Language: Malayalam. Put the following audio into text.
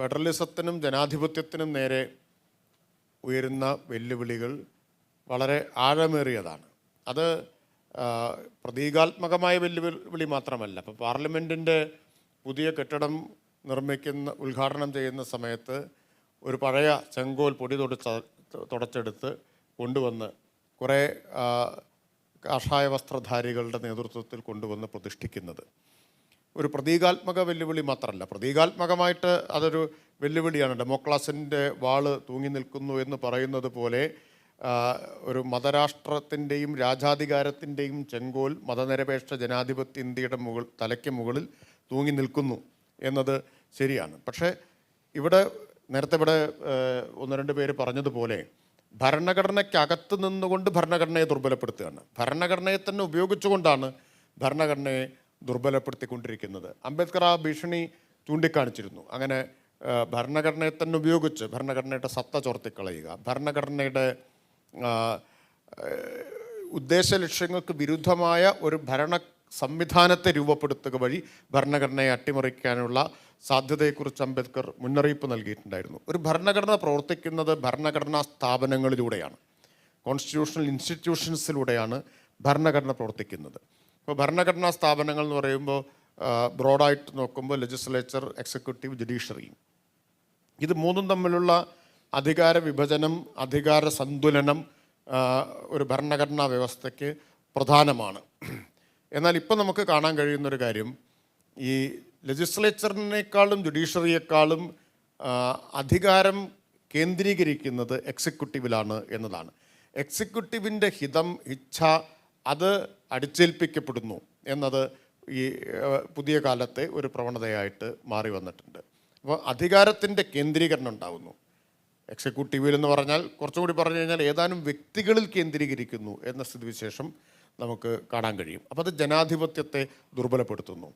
ഫെഡറലിസത്തിനും ജനാധിപത്യത്തിനും നേരെ ഉയരുന്ന വെല്ലുവിളികൾ വളരെ ആഴമേറിയതാണ്. അത് പ്രതീകാത്മകമായ വെല്ലുവിളി മാത്രമല്ല. ഇപ്പോൾ പാർലമെന്റിന്റെ പുതിയ കെട്ടിടം നിർമ്മിക്കുന്ന ഉദ്ഘാടനം ചെയ്യുന്ന സമയത്ത് ഒരു പഴയ ചെങ്കോൽ പൊടി തുടച്ച തുടച്ചെടുത്ത് കൊണ്ടുവന്ന് കുറേ കാഷായ വസ്ത്രധാരികളുടെ നേതൃത്വത്തിൽ കൊണ്ടുവന്ന് പ്രതിഷ്ഠിക്കുന്നത്. ഒരു പ്രതീകാത്മക വെല്ലുവിളി മാത്രമല്ല. പ്രതീകാത്മകമായിട്ട് അതൊരു വെല്ലുവിളിയാണ്. ഡെമോക്രാസിന്റെ വാൾ തൂങ്ങി നിൽക്കുന്നു എന്ന് പറയുന്നത് പോലെ ഒരു മതരാഷ്ട്രത്തിന്റെയും രാജാധികാരത്തിന്റെയും ചെങ്കോൽ മതനിരപേക്ഷ ജനാധിപത്യ ഇന്ത്യയുടെ മുകൾ തലയ്ക്ക് മുകളിൽ തൂങ്ങി നിൽക്കുന്നു എന്നത് ശരിയാണ്. പക്ഷേ ഇവിടെ നേരത്തെ ഇവിടെ ഒന്ന് രണ്ട് പേര് പറഞ്ഞതുപോലെ ഭരണഘടനയ്ക്കകത്ത് നിന്നുകൊണ്ട് ഭരണഘടനയെ ദുർബലപ്പെടുത്തുകയാണ്. ഭരണഘടനയെ തന്നെ ഉപയോഗിച്ചുകൊണ്ടാണ് ഭരണഘടനയെ ദുർബലപ്പെടുത്തിക്കൊണ്ടിരിക്കുന്നത്. അംബേദ്കർ ആ ഭീഷണി ചൂണ്ടിക്കാണിച്ചിരുന്നു. അങ്ങനെ ഭരണഘടനയെ തന്നെ ഉപയോഗിച്ച് ഭരണഘടനയുടെ സത്ത ചോർത്തിക്കളയുക ഭരണഘടനയുടെ ഉദ്ദേശ ലക്ഷ്യങ്ങൾക്ക് വിരുദ്ധമായ ഒരു ഭരണ സംവിധാനത്തെ രൂപപ്പെടുത്തുക വഴി ഭരണഘടനയെ അട്ടിമറിക്കാനുള്ള സാധ്യതയെക്കുറിച്ച് അംബേദ്കർ മുന്നറിയിപ്പ് നൽകിയിട്ടുണ്ടായിരുന്നു. ഒരു ഭരണഘടന പ്രവർത്തിക്കുന്നത് ഭരണഘടനാ സ്ഥാപനങ്ങളിലൂടെയാണ്. കോൺസ്റ്റിറ്റ്യൂഷണൽ ഇൻസ്റ്റിറ്റ്യൂഷൻസിലൂടെയാണ് ഭരണഘടന പ്രവർത്തിക്കുന്നത്. ഇപ്പോൾ ഭരണഘടനാ സ്ഥാപനങ്ങൾ എന്ന് പറയുമ്പോൾ ബ്രോഡായിട്ട് നോക്കുമ്പോൾ ലെജിസ്ലേച്ചർ എക്സിക്യൂട്ടീവ് ജുഡീഷ്യറി ഇത് മൂന്നും തമ്മിലുള്ള അധികാര വിഭജനം അധികാര സന്തുലനം ഒരു ഭരണഘടനാ വ്യവസ്ഥയ്ക്ക് പ്രധാനമാണ്. എന്നാൽ ഇപ്പം നമുക്ക് കാണാൻ കഴിയുന്നൊരു കാര്യം ഈ ലെജിസ്ലേച്ചറിനേക്കാളും ജുഡീഷ്യറിയേക്കാളും അധികാരം കേന്ദ്രീകരിക്കുന്നത് എക്സിക്യൂട്ടീവിലാണ് എന്നതാണ്. എക്സിക്യൂട്ടീവിന്റെ ഹിതം ഇച്ഛ അത് അടിച്ചേൽപ്പിക്കപ്പെടുന്നു എന്നത് ഈ പുതിയ കാലത്തെ ഒരു പ്രവണതയായിട്ട് മാറി വന്നിട്ടുണ്ട്. അപ്പോൾ അധികാരത്തിന്റെ കേന്ദ്രീകരണം ഉണ്ടാകുന്നു എക്സിക്യൂട്ടീവിൽ എന്ന് പറഞ്ഞാൽ കുറച്ചുകൂടി പറഞ്ഞു കഴിഞ്ഞാൽ ഏതാനും വ്യക്തികളിൽ കേന്ദ്രീകരിക്കുന്നു എന്ന സ്ഥിതിവിശേഷം നമുക്ക് കാണാൻ കഴിയും. അപ്പോൾ അത് ജനാധിപത്യത്തെ ദുർബലപ്പെടുത്തുന്നു.